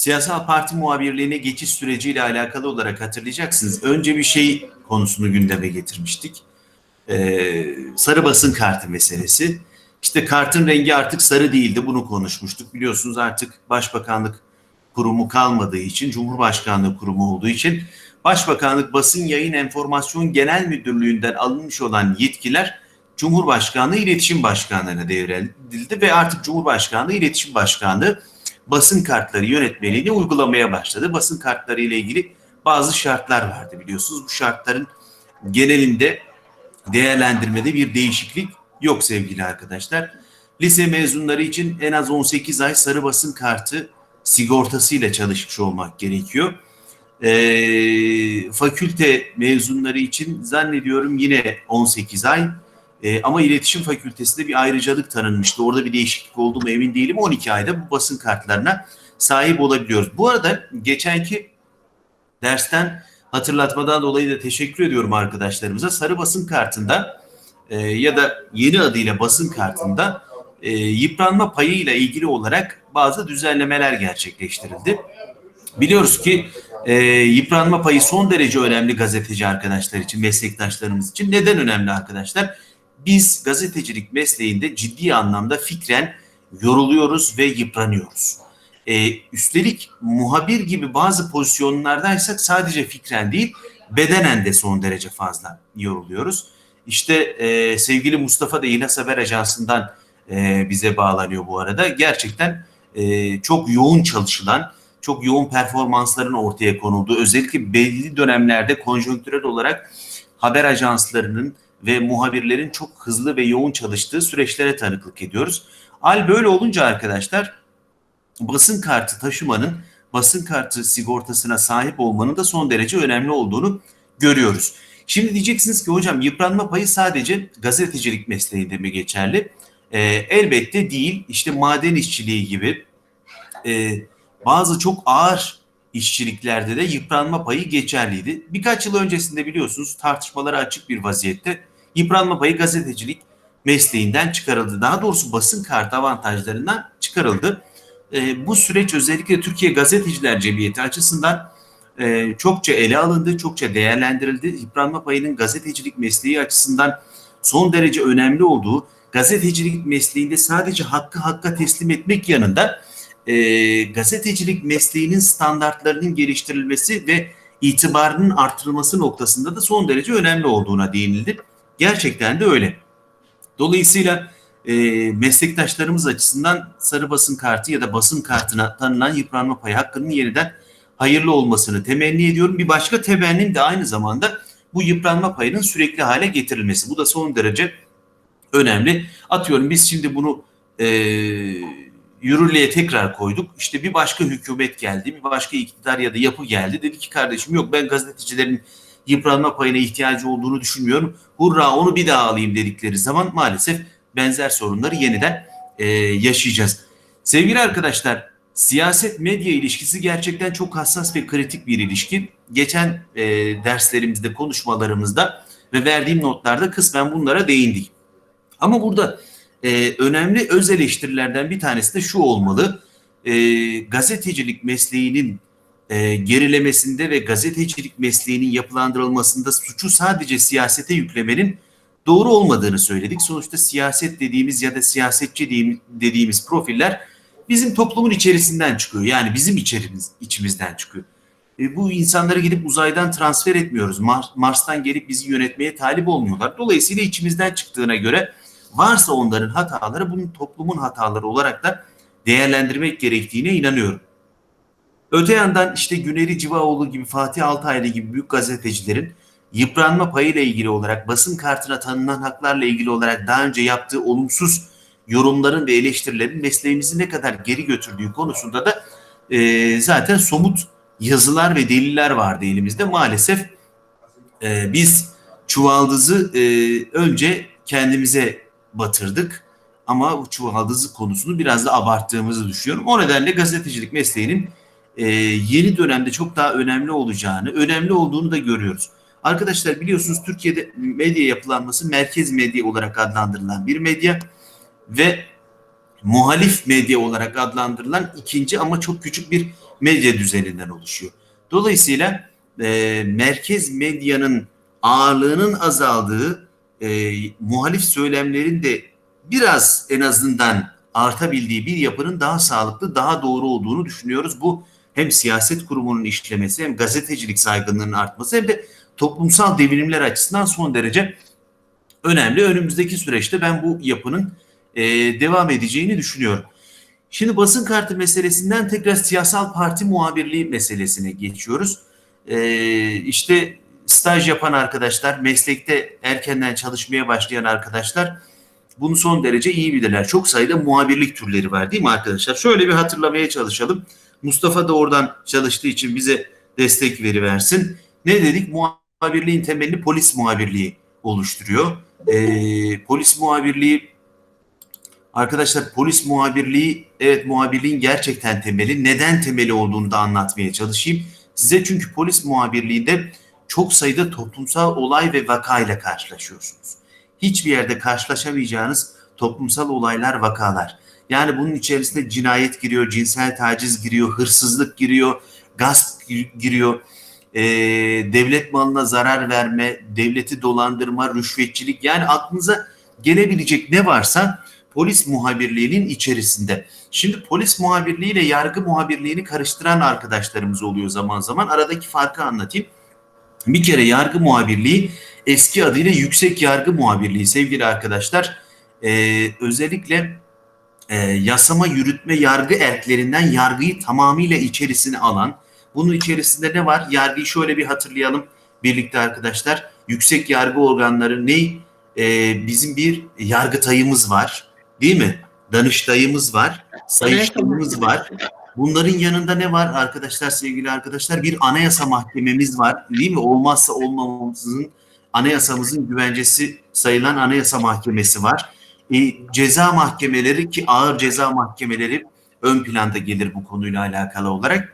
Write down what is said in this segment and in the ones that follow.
siyasal parti muhabirliğine geçiş süreciyle alakalı olarak hatırlayacaksınız. Önce bir şey konusunu gündeme getirmiştik. Ee, sarı basın kartı meselesi. İşte kartın rengi artık sarı değildi. Bunu konuşmuştuk. Biliyorsunuz artık Başbakanlık kurumu kalmadığı için, Cumhurbaşkanlığı kurumu olduğu için Başbakanlık Basın Yayın Enformasyon Genel Müdürlüğü'nden alınmış olan yetkiler Cumhurbaşkanlığı İletişim Başkanlığı'na devredildi ve artık Cumhurbaşkanlığı İletişim Başkanlığı basın kartları yönetmeliğini uygulamaya başladı. Basın kartları ile ilgili bazı şartlar vardı biliyorsunuz. Bu şartların genelinde değerlendirmede bir değişiklik yok sevgili arkadaşlar. Lise mezunları için en az 18 ay sarı basın kartı sigortasıyla çalışmış olmak gerekiyor. Ee, fakülte mezunları için zannediyorum yine 18 ay. Ee, ama iletişim fakültesinde bir ayrıcalık tanınmıştı. Orada bir değişiklik oldu mu emin değilim. 12 ayda bu basın kartlarına sahip olabiliyoruz. Bu arada geçenki dersten hatırlatmadan dolayı da teşekkür ediyorum arkadaşlarımıza. Sarı basın kartında e, ya da yeni adıyla basın kartında e, yıpranma payı ile ilgili olarak bazı düzenlemeler gerçekleştirildi. Biliyoruz ki e, yıpranma payı son derece önemli gazeteci arkadaşlar için, meslektaşlarımız için. Neden önemli arkadaşlar? Biz gazetecilik mesleğinde ciddi anlamda fikren yoruluyoruz ve yıpranıyoruz. E, üstelik muhabir gibi bazı pozisyonlardaysak sadece fikren değil, bedenen de son derece fazla yoruluyoruz. İşte e, sevgili Mustafa da İnas Haber Ajansı'ndan e, bize bağlanıyor bu arada. Gerçekten e, çok yoğun çalışılan, çok yoğun performansların ortaya konulduğu, özellikle belli dönemlerde konjonktürel olarak haber ajanslarının ve muhabirlerin çok hızlı ve yoğun çalıştığı süreçlere tanıklık ediyoruz. Hal böyle olunca arkadaşlar basın kartı taşımanın, basın kartı sigortasına sahip olmanın da son derece önemli olduğunu görüyoruz. Şimdi diyeceksiniz ki hocam yıpranma payı sadece gazetecilik mesleğinde mi geçerli? Ee, elbette değil. İşte maden işçiliği gibi e, bazı çok ağır işçiliklerde de yıpranma payı geçerliydi. Birkaç yıl öncesinde biliyorsunuz tartışmalara açık bir vaziyette yıpranma payı gazetecilik mesleğinden çıkarıldı. Daha doğrusu basın kartı avantajlarından çıkarıldı. E, bu süreç özellikle Türkiye Gazeteciler Cemiyeti açısından e, çokça ele alındı, çokça değerlendirildi. Yıpranma payının gazetecilik mesleği açısından son derece önemli olduğu, gazetecilik mesleğinde sadece hakkı hakka teslim etmek yanında e, gazetecilik mesleğinin standartlarının geliştirilmesi ve itibarının artırılması noktasında da son derece önemli olduğuna değinildi. Gerçekten de öyle. Dolayısıyla e, meslektaşlarımız açısından sarı basın kartı ya da basın kartına tanınan yıpranma payı hakkının yeniden hayırlı olmasını temenni ediyorum. Bir başka temennim de aynı zamanda bu yıpranma payının sürekli hale getirilmesi. Bu da son derece önemli. Atıyorum biz şimdi bunu e, yürürlüğe tekrar koyduk. İşte bir başka hükümet geldi, bir başka iktidar ya da yapı geldi. Dedi ki kardeşim yok ben gazetecilerin yıpranma payına ihtiyacı olduğunu düşünmüyorum. Hurra onu bir daha alayım dedikleri zaman maalesef benzer sorunları yeniden e, yaşayacağız. Sevgili arkadaşlar, siyaset medya ilişkisi gerçekten çok hassas ve kritik bir ilişki. Geçen e, derslerimizde, konuşmalarımızda ve verdiğim notlarda kısmen bunlara değindik. Ama burada e, önemli öz eleştirilerden bir tanesi de şu olmalı. E, gazetecilik mesleğinin e, gerilemesinde ve gazetecilik mesleğinin yapılandırılmasında suçu sadece siyasete yüklemenin doğru olmadığını söyledik. Sonuçta siyaset dediğimiz ya da siyasetçi dediğimiz profiller bizim toplumun içerisinden çıkıyor. Yani bizim içerimiz, içimizden çıkıyor. E, bu insanları gidip uzaydan transfer etmiyoruz. Mars, Mars'tan gelip bizi yönetmeye talip olmuyorlar. Dolayısıyla içimizden çıktığına göre varsa onların hataları bunun toplumun hataları olarak da değerlendirmek gerektiğine inanıyorum. Öte yandan işte Güneri Civaoğlu gibi Fatih Altaylı gibi büyük gazetecilerin yıpranma payıyla ilgili olarak basın kartına tanınan haklarla ilgili olarak daha önce yaptığı olumsuz yorumların ve eleştirilerin mesleğimizi ne kadar geri götürdüğü konusunda da e, zaten somut yazılar ve deliller vardı elimizde. Maalesef e, biz çuvaldızı e, önce kendimize batırdık ama bu çuvaldızı konusunu biraz da abarttığımızı düşünüyorum. O nedenle gazetecilik mesleğinin e, yeni dönemde çok daha önemli olacağını, önemli olduğunu da görüyoruz. Arkadaşlar biliyorsunuz Türkiye'de medya yapılanması merkez medya olarak adlandırılan bir medya ve muhalif medya olarak adlandırılan ikinci ama çok küçük bir medya düzeninden oluşuyor. Dolayısıyla e, merkez medyanın ağırlığının azaldığı, e, muhalif söylemlerin de biraz en azından artabildiği bir yapının daha sağlıklı, daha doğru olduğunu düşünüyoruz. Bu hem siyaset kurumunun işlemesi hem gazetecilik saygınlığının artması hem de toplumsal devrimler açısından son derece önemli. Önümüzdeki süreçte ben bu yapının e, devam edeceğini düşünüyorum. Şimdi basın kartı meselesinden tekrar siyasal parti muhabirliği meselesine geçiyoruz. E, işte staj yapan arkadaşlar, meslekte erkenden çalışmaya başlayan arkadaşlar bunu son derece iyi bilirler. Çok sayıda muhabirlik türleri var değil mi arkadaşlar? Şöyle bir hatırlamaya çalışalım. Mustafa da oradan çalıştığı için bize destek veriversin. Ne dedik? Muhabirliğin temelini polis muhabirliği oluşturuyor. Ee, polis muhabirliği arkadaşlar polis muhabirliği evet muhabirliğin gerçekten temeli. Neden temeli olduğunu da anlatmaya çalışayım. Size çünkü polis muhabirliğinde çok sayıda toplumsal olay ve vakayla karşılaşıyorsunuz. Hiçbir yerde karşılaşamayacağınız toplumsal olaylar, vakalar. Yani bunun içerisinde cinayet giriyor, cinsel taciz giriyor, hırsızlık giriyor, gasp giriyor, e, devlet malına zarar verme, devleti dolandırma, rüşvetçilik. Yani aklınıza gelebilecek ne varsa polis muhabirliğinin içerisinde. Şimdi polis muhabirliği ile yargı muhabirliğini karıştıran arkadaşlarımız oluyor zaman zaman. Aradaki farkı anlatayım. Bir kere yargı muhabirliği eski adıyla yüksek yargı muhabirliği sevgili arkadaşlar. Ee, özellikle e, yasama, yürütme, yargı erklerinden yargıyı tamamıyla içerisine alan, bunun içerisinde ne var? Yargıyı şöyle bir hatırlayalım birlikte arkadaşlar. Yüksek yargı organları ne? Ee, bizim bir yargıtayımız var, değil mi? Danıştayımız var, sayıştayımız var. Bunların yanında ne var arkadaşlar, sevgili arkadaşlar? Bir anayasa mahkememiz var, değil mi? Olmazsa olmamamızın, anayasamızın güvencesi sayılan anayasa mahkemesi var e, ceza mahkemeleri ki ağır ceza mahkemeleri ön planda gelir bu konuyla alakalı olarak.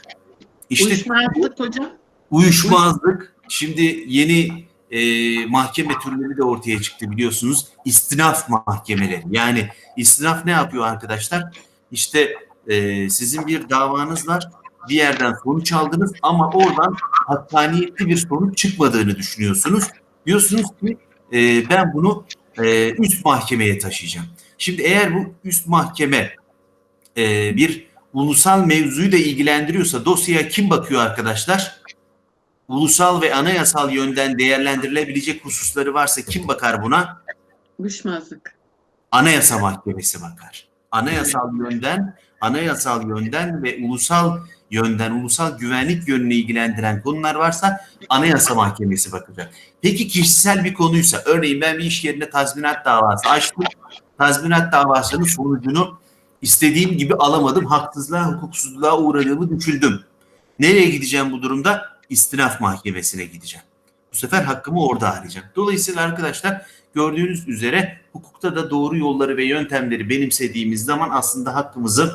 İşte uyuşmazlık hocam. Uyuşmazlık. Şimdi yeni e, mahkeme türleri de ortaya çıktı biliyorsunuz. İstinaf mahkemeleri. Yani istinaf ne yapıyor arkadaşlar? İşte e, sizin bir davanız var. Bir yerden sonuç aldınız ama oradan hakkaniyetli bir sonuç çıkmadığını düşünüyorsunuz. Diyorsunuz ki e, ben bunu e, üst mahkemeye taşıyacağım. Şimdi eğer bu üst mahkeme e, bir ulusal mevzuyu da ilgilendiriyorsa dosyaya kim bakıyor arkadaşlar? Ulusal ve anayasal yönden değerlendirilebilecek hususları varsa kim bakar buna? Uyuşmazlık. Anayasa Mahkemesi bakar. Anayasal yönden, anayasal yönden ve ulusal yönden, ulusal güvenlik yönünü ilgilendiren konular varsa Anayasa Mahkemesi bakacak. Peki kişisel bir konuysa, örneğin ben bir iş yerine tazminat davası açtım. Tazminat davasının sonucunu istediğim gibi alamadım. Haksızlığa, hukuksuzluğa uğradığımı düşündüm. Nereye gideceğim bu durumda? İstinaf Mahkemesi'ne gideceğim. Bu sefer hakkımı orada arayacağım. Dolayısıyla arkadaşlar gördüğünüz üzere hukukta da doğru yolları ve yöntemleri benimsediğimiz zaman aslında hakkımızı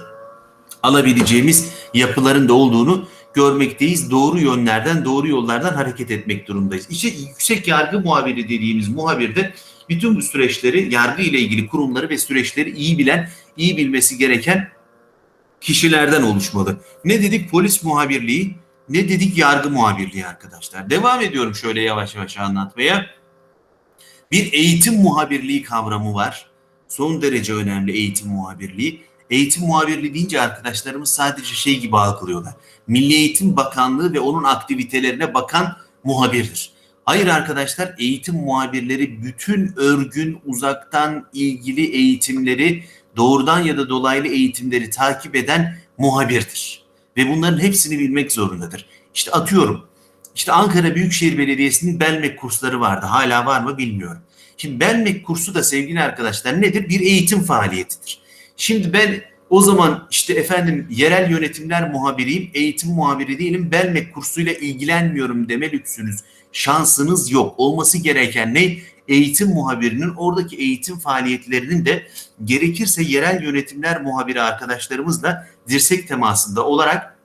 alabileceğimiz yapıların da olduğunu görmekteyiz. Doğru yönlerden, doğru yollardan hareket etmek durumundayız. İşte yüksek yargı muhabiri dediğimiz muhabirde bütün bu süreçleri, yargı ile ilgili kurumları ve süreçleri iyi bilen, iyi bilmesi gereken kişilerden oluşmalı. Ne dedik polis muhabirliği, ne dedik yargı muhabirliği arkadaşlar. Devam ediyorum şöyle yavaş yavaş anlatmaya. Bir eğitim muhabirliği kavramı var. Son derece önemli eğitim muhabirliği eğitim muhabirliği deyince arkadaşlarımız sadece şey gibi algılıyorlar. Milli Eğitim Bakanlığı ve onun aktivitelerine bakan muhabirdir. Hayır arkadaşlar eğitim muhabirleri bütün örgün uzaktan ilgili eğitimleri doğrudan ya da dolaylı eğitimleri takip eden muhabirdir. Ve bunların hepsini bilmek zorundadır. İşte atıyorum işte Ankara Büyükşehir Belediyesi'nin Belmek kursları vardı. Hala var mı bilmiyorum. Şimdi Belmek kursu da sevgili arkadaşlar nedir? Bir eğitim faaliyetidir. Şimdi ben o zaman işte efendim yerel yönetimler muhabiriyim, eğitim muhabiri değilim, Belmek kursuyla ilgilenmiyorum deme lüksünüz, şansınız yok. Olması gereken ne? Eğitim muhabirinin oradaki eğitim faaliyetlerinin de gerekirse yerel yönetimler muhabiri arkadaşlarımızla dirsek temasında olarak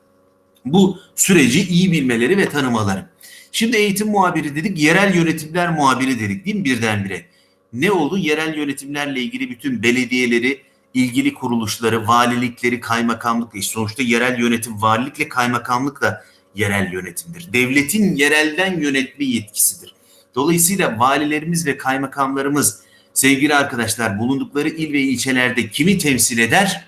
bu süreci iyi bilmeleri ve tanımaları. Şimdi eğitim muhabiri dedik, yerel yönetimler muhabiri dedik değil mi birdenbire? Ne oldu? Yerel yönetimlerle ilgili bütün belediyeleri, ilgili kuruluşları, valilikleri, kaymakamlık, sonuçta yerel yönetim valilikle kaymakamlık da yerel yönetimdir. Devletin yerelden yönetme yetkisidir. Dolayısıyla valilerimiz ve kaymakamlarımız sevgili arkadaşlar bulundukları il ve ilçelerde kimi temsil eder?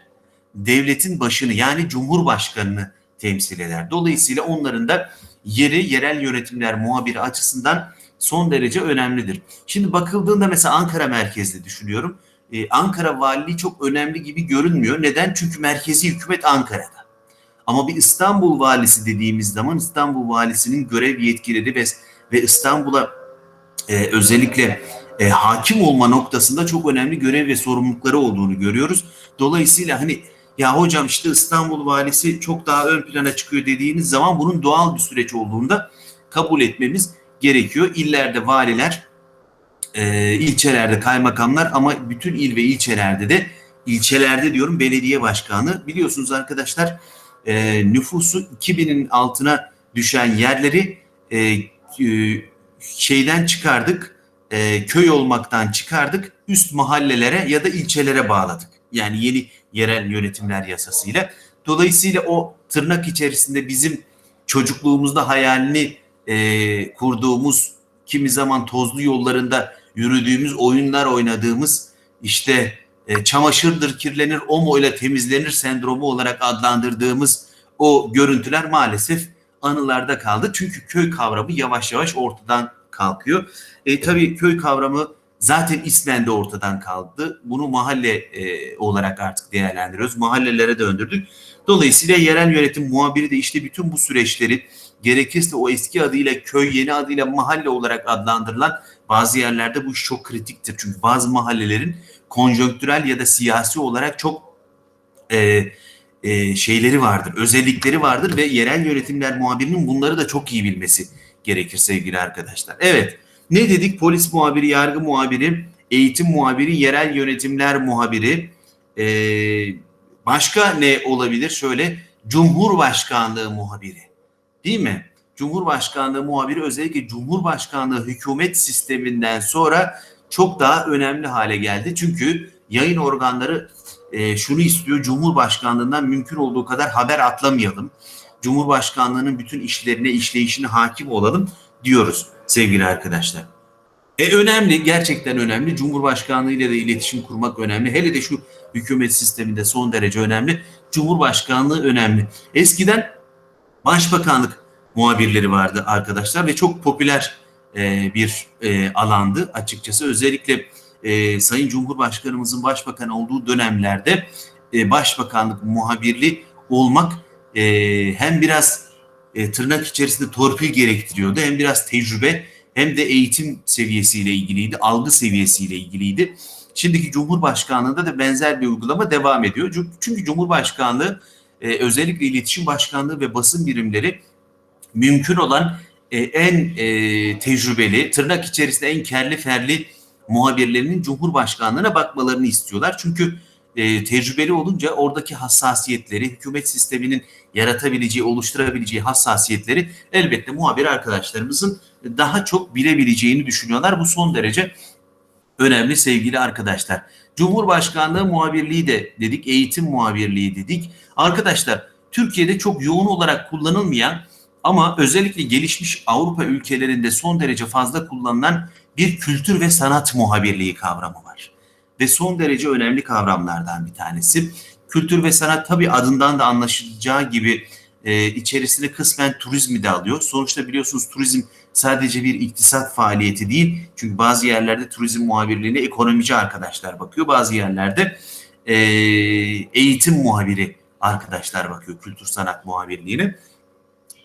Devletin başını yani Cumhurbaşkanını temsil eder. Dolayısıyla onların da yeri yerel yönetimler muhabiri açısından son derece önemlidir. Şimdi bakıldığında mesela Ankara merkezli düşünüyorum. Ee, Ankara valiliği çok önemli gibi görünmüyor. Neden? Çünkü merkezi hükümet Ankara'da. Ama bir İstanbul valisi dediğimiz zaman İstanbul valisinin görev yetkileri ve, ve İstanbul'a e, özellikle e, hakim olma noktasında çok önemli görev ve sorumlulukları olduğunu görüyoruz. Dolayısıyla hani ya hocam işte İstanbul valisi çok daha ön plana çıkıyor dediğiniz zaman bunun doğal bir süreç olduğunda kabul etmemiz gerekiyor. İllerde valiler, e, ilçelerde kaymakamlar ama bütün il ve ilçelerde de ilçelerde diyorum belediye başkanı. Biliyorsunuz arkadaşlar e, nüfusu 2000'in altına düşen yerleri e, e, şeyden çıkardık, e, köy olmaktan çıkardık, üst mahallelere ya da ilçelere bağladık. Yani yeni yerel yönetimler yasasıyla. Dolayısıyla o tırnak içerisinde bizim çocukluğumuzda hayalini e, kurduğumuz, kimi zaman tozlu yollarında yürüdüğümüz, oyunlar oynadığımız, işte e, çamaşırdır kirlenir, omoyla temizlenir sendromu olarak adlandırdığımız o görüntüler maalesef anılarda kaldı. Çünkü köy kavramı yavaş yavaş ortadan kalkıyor. E, tabii köy kavramı zaten ismen de ortadan kaldı. Bunu mahalle e, olarak artık değerlendiriyoruz. Mahallelere döndürdük. Dolayısıyla yerel yönetim muhabiri de işte bütün bu süreçleri gerekirse o eski adıyla köy, yeni adıyla mahalle olarak adlandırılan bazı yerlerde bu iş çok kritiktir. Çünkü bazı mahallelerin konjonktürel ya da siyasi olarak çok e, e, şeyleri vardır, özellikleri vardır ve yerel yönetimler muhabirinin bunları da çok iyi bilmesi gerekir sevgili arkadaşlar. Evet, ne dedik? Polis muhabiri, yargı muhabiri, eğitim muhabiri, yerel yönetimler muhabiri. E, başka ne olabilir? Şöyle, Cumhurbaşkanlığı muhabiri. Değil mi? Cumhurbaşkanlığı muhabiri özellikle Cumhurbaşkanlığı hükümet sisteminden sonra çok daha önemli hale geldi. Çünkü yayın organları e, şunu istiyor, Cumhurbaşkanlığından mümkün olduğu kadar haber atlamayalım. Cumhurbaşkanlığının bütün işlerine, işleyişine hakim olalım diyoruz sevgili arkadaşlar. E önemli, gerçekten önemli. Cumhurbaşkanlığı ile de iletişim kurmak önemli. Hele de şu hükümet sisteminde son derece önemli. Cumhurbaşkanlığı önemli. Eskiden başbakanlık muhabirleri vardı arkadaşlar ve çok popüler e, bir e, alandı açıkçası. Özellikle e, Sayın Cumhurbaşkanımızın başbakan olduğu dönemlerde e, başbakanlık muhabirli olmak e, hem biraz e, tırnak içerisinde torpil gerektiriyordu hem biraz tecrübe hem de eğitim seviyesiyle ilgiliydi, algı seviyesiyle ilgiliydi. Şimdiki Cumhurbaşkanlığında da benzer bir uygulama devam ediyor. Çünkü, Cumhurbaşkanlığı e, özellikle iletişim başkanlığı ve basın birimleri mümkün olan e, en e, tecrübeli, tırnak içerisinde en kerli ferli muhabirlerinin Cumhurbaşkanlığına bakmalarını istiyorlar. Çünkü e, tecrübeli olunca oradaki hassasiyetleri, hükümet sisteminin yaratabileceği, oluşturabileceği hassasiyetleri elbette muhabir arkadaşlarımızın daha çok bilebileceğini düşünüyorlar. Bu son derece önemli sevgili arkadaşlar. Cumhurbaşkanlığı muhabirliği de dedik, eğitim muhabirliği dedik. Arkadaşlar Türkiye'de çok yoğun olarak kullanılmayan ama özellikle gelişmiş Avrupa ülkelerinde son derece fazla kullanılan bir kültür ve sanat muhabirliği kavramı var. Ve son derece önemli kavramlardan bir tanesi. Kültür ve sanat tabii adından da anlaşılacağı gibi e, içerisine kısmen turizmi de alıyor. Sonuçta biliyorsunuz turizm sadece bir iktisat faaliyeti değil. Çünkü bazı yerlerde turizm muhabirliğine ekonomici arkadaşlar bakıyor. Bazı yerlerde e, eğitim muhabiri arkadaşlar bakıyor kültür sanat muhabirliğine.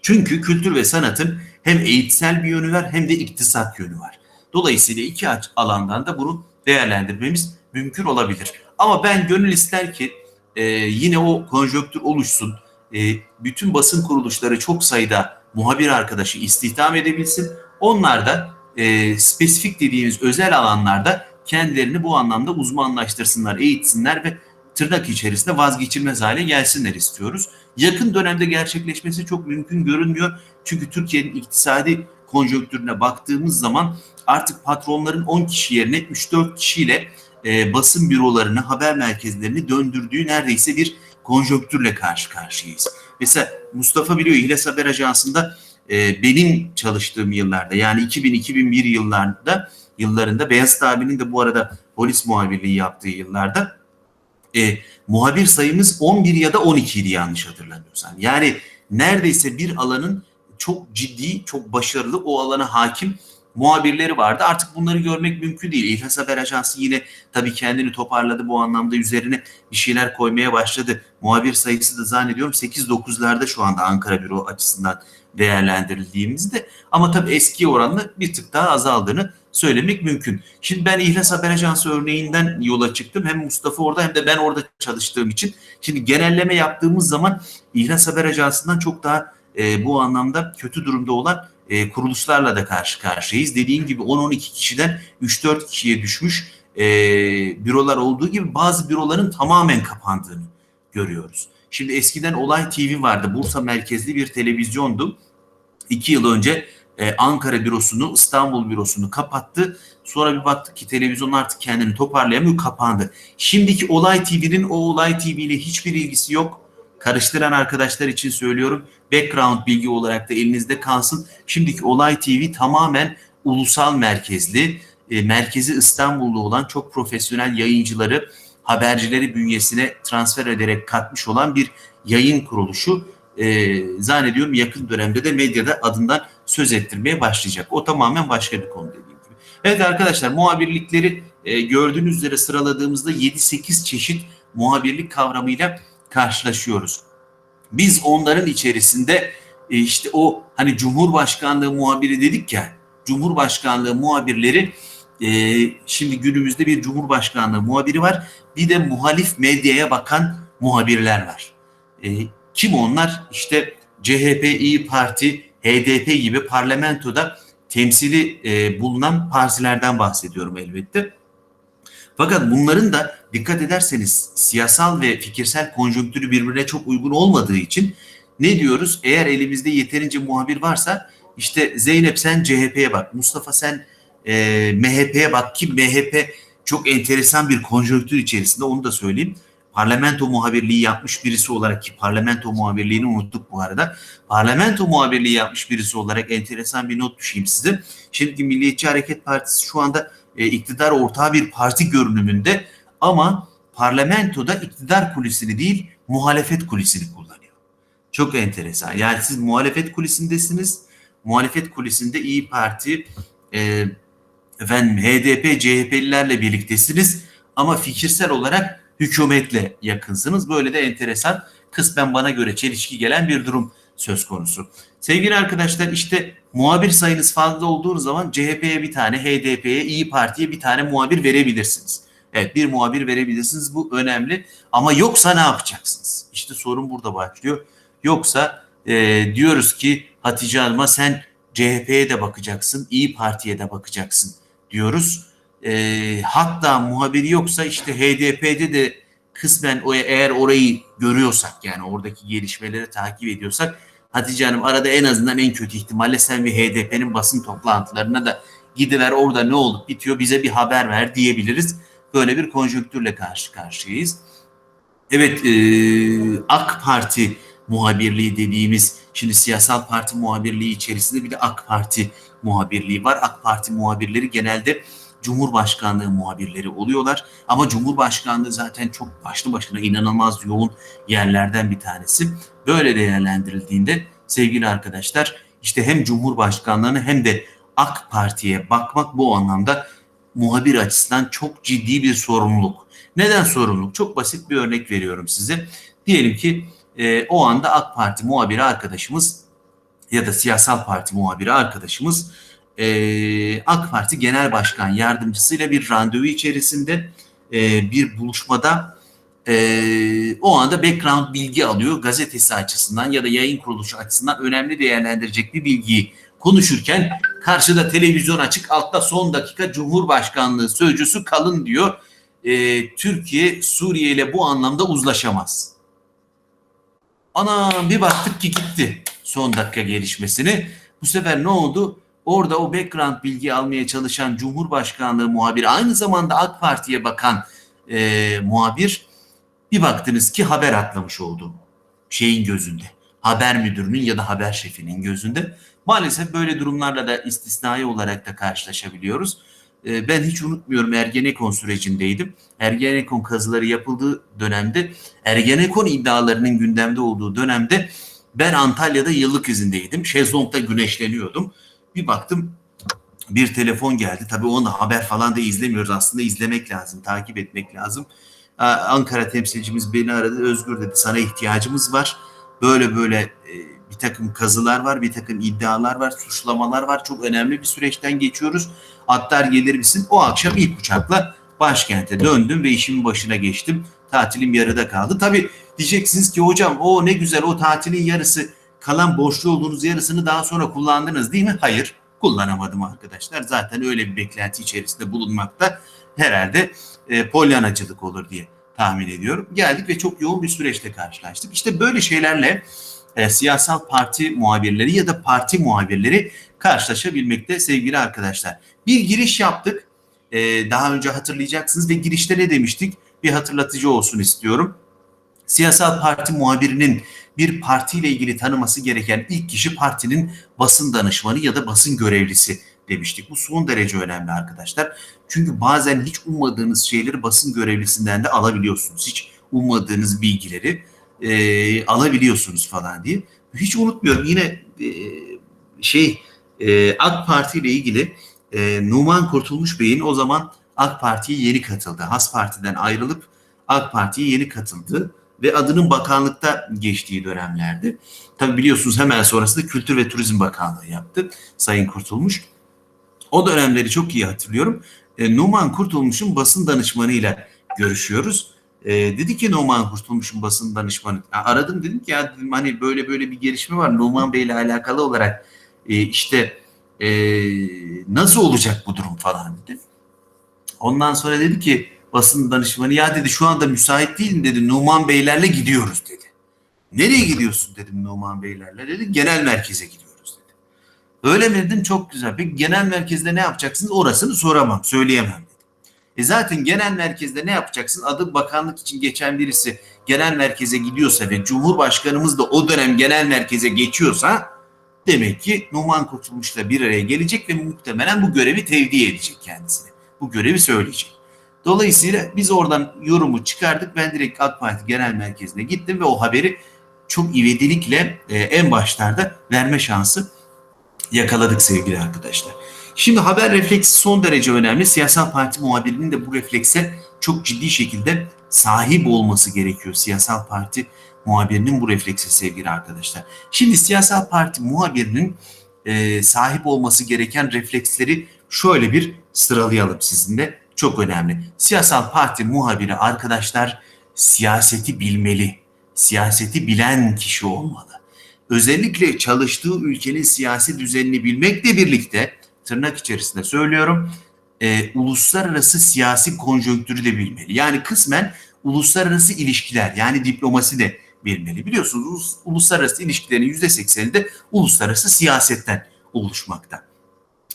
Çünkü kültür ve sanatın hem eğitsel bir yönü var hem de iktisat yönü var. Dolayısıyla iki alandan da bunu değerlendirmemiz mümkün olabilir. Ama ben gönül ister ki e, yine o konjonktür oluşsun. E, bütün basın kuruluşları çok sayıda muhabir arkadaşı istihdam edebilsin. Onlar da e, spesifik dediğimiz özel alanlarda kendilerini bu anlamda uzmanlaştırsınlar, eğitsinler ve tırnak içerisinde vazgeçilmez hale gelsinler istiyoruz. Yakın dönemde gerçekleşmesi çok mümkün görünmüyor. Çünkü Türkiye'nin iktisadi konjonktürüne baktığımız zaman artık patronların 10 kişi yerine 3-4 kişiyle e, basın bürolarını, haber merkezlerini döndürdüğü neredeyse bir konjonktürle karşı karşıyayız. Mesela Mustafa biliyor İhlas Haber Ajansı'nda e, benim çalıştığım yıllarda yani 2000-2001 yıllarında yıllarında Beyazıt abinin de bu arada polis muhabirliği yaptığı yıllarda e, muhabir sayımız 11 ya da 12 idi yanlış hatırlamıyorsam. Yani neredeyse bir alanın çok ciddi, çok başarılı o alana hakim muhabirleri vardı. Artık bunları görmek mümkün değil. İhlas Haber Ajansı yine tabii kendini toparladı bu anlamda üzerine bir şeyler koymaya başladı. Muhabir sayısı da zannediyorum 8-9'larda şu anda Ankara Büro açısından değerlendirildiğimizde. Ama tabii eski oranla bir tık daha azaldığını söylemek mümkün. Şimdi ben İhlas Haber Ajansı örneğinden yola çıktım. Hem Mustafa orada hem de ben orada çalıştığım için. Şimdi genelleme yaptığımız zaman İhlas Haber Ajansı'ndan çok daha e, bu anlamda kötü durumda olan e, kuruluşlarla da karşı karşıyayız. Dediğim gibi 10-12 kişiden 3-4 kişiye düşmüş e, bürolar olduğu gibi bazı büroların tamamen kapandığını görüyoruz. Şimdi eskiden Olay TV vardı. Bursa merkezli bir televizyondu. İki yıl önce e, Ankara bürosunu, İstanbul bürosunu kapattı. Sonra bir baktık ki televizyon artık kendini toparlayamıyor, kapandı. Şimdiki Olay TV'nin o Olay TV ile hiçbir ilgisi yok. Karıştıran arkadaşlar için söylüyorum. Background bilgi olarak da elinizde kalsın. Şimdiki Olay TV tamamen ulusal merkezli, e, merkezi İstanbul'da olan çok profesyonel yayıncıları, habercileri bünyesine transfer ederek katmış olan bir yayın kuruluşu. E, zannediyorum yakın dönemde de medyada adından söz ettirmeye başlayacak. O tamamen başka bir konu dediğim gibi. Evet arkadaşlar muhabirlikleri e, gördüğünüz üzere sıraladığımızda 7-8 çeşit muhabirlik kavramıyla karşılaşıyoruz. Biz onların içerisinde e, işte o hani Cumhurbaşkanlığı muhabiri dedik ya, Cumhurbaşkanlığı muhabirleri e, şimdi günümüzde bir Cumhurbaşkanlığı muhabiri var. Bir de muhalif medyaya bakan muhabirler var. E, kim onlar? İşte CHP, İyi Parti, HDP gibi parlamentoda temsili e, bulunan partilerden bahsediyorum elbette. Fakat bunların da dikkat ederseniz siyasal ve fikirsel konjonktürü birbirine çok uygun olmadığı için ne diyoruz? Eğer elimizde yeterince muhabir varsa işte Zeynep sen CHP'ye bak, Mustafa sen e, MHP'ye bak ki MHP çok enteresan bir konjonktür içerisinde onu da söyleyeyim. Parlamento muhabirliği yapmış birisi olarak ki parlamento muhabirliğini unuttuk bu arada. Parlamento muhabirliği yapmış birisi olarak enteresan bir not düşeyim size. Şimdi Milliyetçi Hareket Partisi şu anda e, iktidar ortağı bir parti görünümünde ama parlamentoda iktidar kulisini değil muhalefet kulisini kullanıyor. Çok enteresan. Yani siz muhalefet kulisindesiniz. Muhalefet kulisinde İyi Parti, e, efendim HDP, CHP'lilerle birliktesiniz ama fikirsel olarak hükümetle yakınsınız. Böyle de enteresan kısmen bana göre çelişki gelen bir durum söz konusu. Sevgili arkadaşlar işte muhabir sayınız fazla olduğu zaman CHP'ye bir tane, HDP'ye, İyi Parti'ye bir tane muhabir verebilirsiniz. Evet bir muhabir verebilirsiniz bu önemli ama yoksa ne yapacaksınız? İşte sorun burada başlıyor. Yoksa e, diyoruz ki Hatice Hanım'a sen CHP'ye de bakacaksın, İyi Parti'ye de bakacaksın diyoruz. E, hatta muhabiri yoksa işte HDP'de de kısmen o eğer orayı görüyorsak yani oradaki gelişmeleri takip ediyorsak Hatice Hanım arada en azından en kötü ihtimalle sen bir HDP'nin basın toplantılarına da gidiver orada ne olup bitiyor bize bir haber ver diyebiliriz. Böyle bir konjonktürle karşı karşıyayız. Evet e, AK Parti muhabirliği dediğimiz şimdi siyasal parti muhabirliği içerisinde bir de AK Parti muhabirliği var. AK Parti muhabirleri genelde Cumhurbaşkanlığı muhabirleri oluyorlar. Ama Cumhurbaşkanlığı zaten çok başlı başına inanılmaz yoğun yerlerden bir tanesi. Böyle değerlendirildiğinde sevgili arkadaşlar işte hem Cumhurbaşkanlığını hem de AK Parti'ye bakmak bu anlamda muhabir açısından çok ciddi bir sorumluluk. Neden sorumluluk? Çok basit bir örnek veriyorum size. Diyelim ki e, o anda AK Parti muhabiri arkadaşımız ya da siyasal parti muhabiri arkadaşımız e, AK Parti Genel Başkan Yardımcısıyla bir randevu içerisinde e, bir buluşmada e, o anda background bilgi alıyor gazetesi açısından ya da yayın kuruluşu açısından önemli değerlendirecek bir bilgiyi konuşurken karşıda televizyon açık altta son dakika Cumhurbaşkanlığı sözcüsü kalın diyor. E, Türkiye Suriye ile bu anlamda uzlaşamaz. Ana bir baktık ki gitti son dakika gelişmesini. Bu sefer ne oldu? Orada o background bilgi almaya çalışan Cumhurbaşkanlığı muhabiri aynı zamanda AK Parti'ye bakan e, muhabir bir baktınız ki haber atlamış oldu şeyin gözünde. Haber müdürünün ya da haber şefinin gözünde. Maalesef böyle durumlarla da istisnai olarak da karşılaşabiliyoruz. E, ben hiç unutmuyorum Ergenekon sürecindeydim. Ergenekon kazıları yapıldığı dönemde Ergenekon iddialarının gündemde olduğu dönemde ben Antalya'da yıllık izindeydim. Şezlong'da güneşleniyordum. Bir baktım bir telefon geldi. Tabii onu haber falan da izlemiyoruz. Aslında izlemek lazım, takip etmek lazım. Ankara temsilcimiz beni aradı. Özgür dedi sana ihtiyacımız var. Böyle böyle e, bir takım kazılar var, bir takım iddialar var, suçlamalar var. Çok önemli bir süreçten geçiyoruz. Atlar gelir misin? O akşam ilk uçakla başkente döndüm ve işimin başına geçtim. Tatilim yarıda kaldı. Tabii diyeceksiniz ki hocam o ne güzel o tatilin yarısı kalan borçlu olduğunuz yarısını daha sonra kullandınız değil mi? Hayır kullanamadım arkadaşlar. Zaten öyle bir beklenti içerisinde bulunmakta herhalde e, polyanacılık olur diye tahmin ediyorum. Geldik ve çok yoğun bir süreçle karşılaştık. İşte böyle şeylerle e, siyasal parti muhabirleri ya da parti muhabirleri karşılaşabilmekte sevgili arkadaşlar. Bir giriş yaptık. E, daha önce hatırlayacaksınız ve girişte ne demiştik? Bir hatırlatıcı olsun istiyorum. Siyasal parti muhabirinin bir partiyle ilgili tanıması gereken ilk kişi partinin basın danışmanı ya da basın görevlisi demiştik. Bu son derece önemli arkadaşlar. Çünkü bazen hiç ummadığınız şeyleri basın görevlisinden de alabiliyorsunuz. Hiç ummadığınız bilgileri e, alabiliyorsunuz falan diye. Hiç unutmuyorum yine e, şey e, AK Parti ile ilgili e, Numan Kurtulmuş Bey'in o zaman AK Parti'ye yeni katıldı. Has Parti'den ayrılıp AK Parti'ye yeni katıldı ve adının bakanlıkta geçtiği dönemlerdi. Tabi biliyorsunuz hemen sonrasında Kültür ve Turizm Bakanlığı yaptı Sayın Kurtulmuş. O dönemleri çok iyi hatırlıyorum. E, Numan Kurtulmuş'un basın danışmanıyla görüşüyoruz. E, dedi ki Numan Kurtulmuş'un basın danışmanı. Aradım dedim ki ya dedim, hani böyle böyle bir gelişme var Numan Bey ile alakalı olarak e, işte e, nasıl olacak bu durum falan dedi. Ondan sonra dedi ki basın danışmanı ya dedi şu anda müsait değilim dedi Numan Beylerle gidiyoruz dedi. Nereye gidiyorsun dedim Numan Beylerle dedi genel merkeze gidiyoruz dedi. Öyle mi dedim çok güzel. Peki genel merkezde ne yapacaksınız orasını soramam söyleyemem dedi. E zaten genel merkezde ne yapacaksın? Adı bakanlık için geçen birisi genel merkeze gidiyorsa ve Cumhurbaşkanımız da o dönem genel merkeze geçiyorsa demek ki Numan Kurtulmuş'la bir araya gelecek ve muhtemelen bu görevi tevdi edecek kendisine. Bu görevi söyleyecek. Dolayısıyla biz oradan yorumu çıkardık. Ben direkt AK Parti Genel Merkezi'ne gittim ve o haberi çok ivedilikle e, en başlarda verme şansı yakaladık sevgili arkadaşlar. Şimdi haber refleksi son derece önemli. Siyasal parti muhabirinin de bu reflekse çok ciddi şekilde sahip olması gerekiyor. Siyasal parti muhabirinin bu refleksi sevgili arkadaşlar. Şimdi siyasal parti muhabirinin e, sahip olması gereken refleksleri şöyle bir sıralayalım sizinle. Çok önemli. Siyasal parti muhabiri arkadaşlar siyaseti bilmeli. Siyaseti bilen kişi olmalı. Özellikle çalıştığı ülkenin siyasi düzenini bilmekle birlikte tırnak içerisinde söylüyorum e, uluslararası siyasi konjonktürü de bilmeli. Yani kısmen uluslararası ilişkiler yani diplomasi de bilmeli. Biliyorsunuz ulus, uluslararası ilişkilerin yüzde sekseni de uluslararası siyasetten oluşmakta.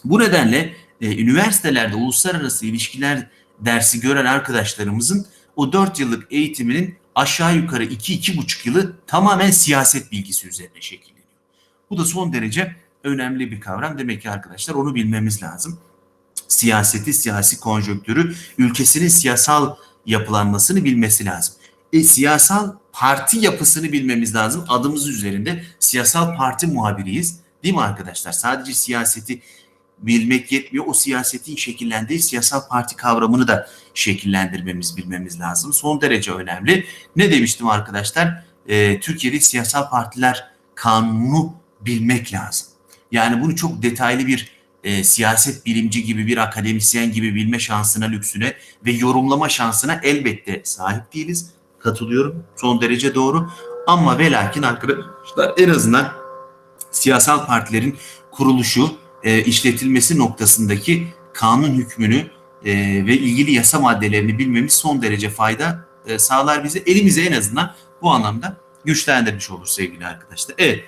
Bu nedenle e, üniversitelerde uluslararası ilişkiler dersi gören arkadaşlarımızın o 4 yıllık eğitiminin aşağı yukarı 2-2,5 yılı tamamen siyaset bilgisi üzerine şekilleniyor. Bu da son derece önemli bir kavram. Demek ki arkadaşlar onu bilmemiz lazım. Siyaseti, siyasi konjonktürü, ülkesinin siyasal yapılanmasını bilmesi lazım. E, siyasal parti yapısını bilmemiz lazım. Adımız üzerinde siyasal parti muhabiriyiz. Değil mi arkadaşlar? Sadece siyaseti bilmek yetmiyor. O siyasetin şekillendiği siyasal parti kavramını da şekillendirmemiz, bilmemiz lazım. Son derece önemli. Ne demiştim arkadaşlar? Ee, Türkiye'de siyasal partiler kanunu bilmek lazım. Yani bunu çok detaylı bir e, siyaset bilimci gibi bir akademisyen gibi bilme şansına, lüksüne ve yorumlama şansına elbette sahip değiliz. Katılıyorum. Son derece doğru. Ama ve lakin arkadaşlar en azından siyasal partilerin kuruluşu, e, işletilmesi noktasındaki kanun hükmünü e, ve ilgili yasa maddelerini bilmemiz son derece fayda e, sağlar bize. Elimize en azından bu anlamda güçlendirmiş olur sevgili arkadaşlar. Evet.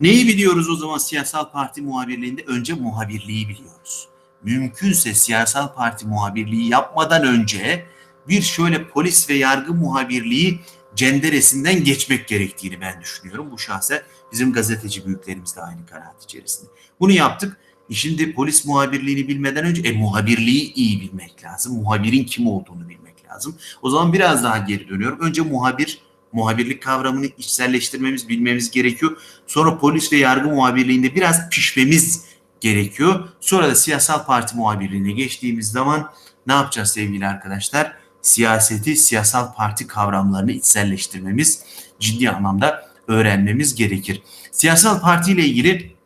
Neyi biliyoruz o zaman siyasal parti muhabirliğinde? Önce muhabirliği biliyoruz. Mümkünse siyasal parti muhabirliği yapmadan önce bir şöyle polis ve yargı muhabirliği cenderesinden geçmek gerektiğini ben düşünüyorum. Bu şahsen bizim gazeteci büyüklerimiz de aynı kanaat içerisinde. Bunu yaptık. E Şimdi polis muhabirliğini bilmeden önce e, muhabirliği iyi bilmek lazım. Muhabirin kim olduğunu bilmek lazım. O zaman biraz daha geri dönüyorum. Önce muhabir, muhabirlik kavramını içselleştirmemiz, bilmemiz gerekiyor. Sonra polis ve yargı muhabirliğinde biraz pişmemiz gerekiyor. Sonra da siyasal parti muhabirliğine geçtiğimiz zaman ne yapacağız sevgili arkadaşlar? Siyaseti, siyasal parti kavramlarını içselleştirmemiz, ciddi anlamda öğrenmemiz gerekir. Siyasal parti ile ilgili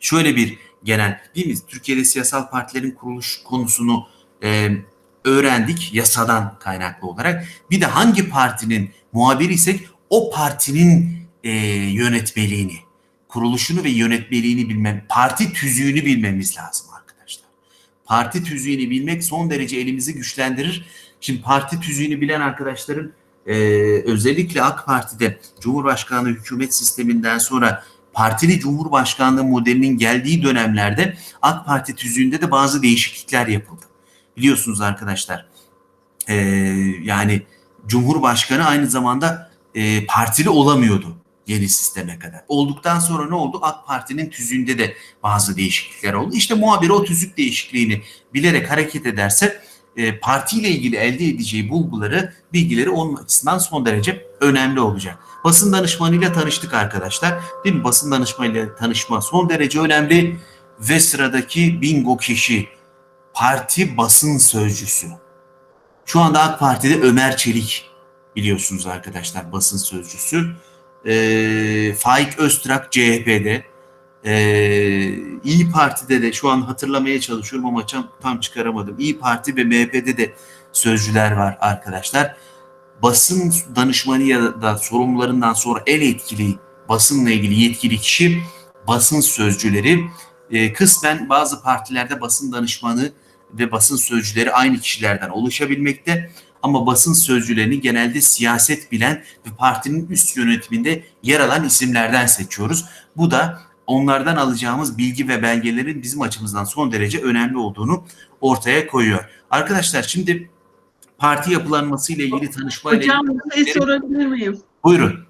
şöyle bir genel değil mi? Türkiye'de siyasal partilerin kuruluş konusunu e, öğrendik yasadan kaynaklı olarak. Bir de hangi partinin muhabiriysek o partinin e, yönetmeliğini, kuruluşunu ve yönetmeliğini bilmem, parti tüzüğünü bilmemiz lazım arkadaşlar. Parti tüzüğünü bilmek son derece elimizi güçlendirir. Şimdi parti tüzüğünü bilen arkadaşların e, özellikle AK Parti'de Cumhurbaşkanlığı hükümet sisteminden sonra partili cumhurbaşkanlığı modelinin geldiği dönemlerde AK Parti tüzüğünde de bazı değişiklikler yapıldı. Biliyorsunuz arkadaşlar e, yani Cumhurbaşkanı aynı zamanda e, partili olamıyordu yeni sisteme kadar. Olduktan sonra ne oldu? AK Parti'nin tüzüğünde de bazı değişiklikler oldu. İşte muhabir o tüzük değişikliğini bilerek hareket ederse e, partiyle ilgili elde edeceği bulguları, bilgileri onun açısından son derece önemli olacak. Basın danışmanıyla tanıştık arkadaşlar. Değil mi? Basın danışmanıyla tanışma son derece önemli ve sıradaki bingo kişi parti basın sözcüsü. Şu anda AK Parti'de Ömer Çelik biliyorsunuz arkadaşlar basın sözcüsü. Ee, Faik Öztrak CHP'de. Ee, İyi Parti'de de şu an hatırlamaya çalışıyorum ama tam, tam çıkaramadım. İyi Parti ve MHP'de de sözcüler var arkadaşlar. Basın danışmanı ya da sorumlularından sonra en etkili basınla ilgili yetkili kişi basın sözcüleri. Ee, kısmen bazı partilerde basın danışmanı ve basın sözcüleri aynı kişilerden oluşabilmekte. Ama basın sözcülerini genelde siyaset bilen ve partinin üst yönetiminde yer alan isimlerden seçiyoruz. Bu da onlardan alacağımız bilgi ve belgelerin bizim açımızdan son derece önemli olduğunu ortaya koyuyor. Arkadaşlar şimdi parti yapılanması ile ilgili tanışma ile Hocam bir şey sorabilir miyim? buyurun.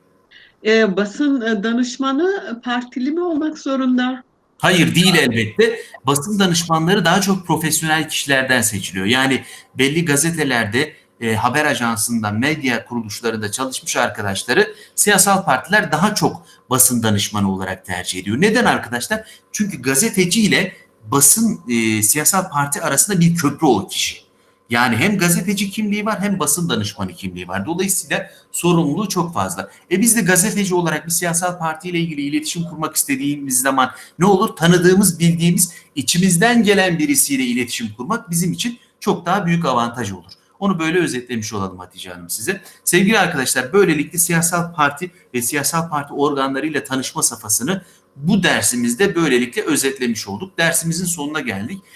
Ee, basın e, danışmanı partili mi olmak zorunda? Hayır değil elbette. Basın danışmanları daha çok profesyonel kişilerden seçiliyor. Yani belli gazetelerde, e, haber ajansında, medya kuruluşlarında çalışmış arkadaşları siyasal partiler daha çok basın danışmanı olarak tercih ediyor. Neden arkadaşlar? Çünkü gazeteci ile basın e, siyasal parti arasında bir köprü o kişi. Yani hem gazeteci kimliği var hem basın danışmanı kimliği var. Dolayısıyla sorumluluğu çok fazla. E biz de gazeteci olarak bir siyasal partiyle ilgili iletişim kurmak istediğimiz zaman ne olur? Tanıdığımız, bildiğimiz, içimizden gelen birisiyle iletişim kurmak bizim için çok daha büyük avantaj olur. Onu böyle özetlemiş olalım Hatice Hanım size. Sevgili arkadaşlar böylelikle siyasal parti ve siyasal parti organlarıyla tanışma safhasını bu dersimizde böylelikle özetlemiş olduk. Dersimizin sonuna geldik.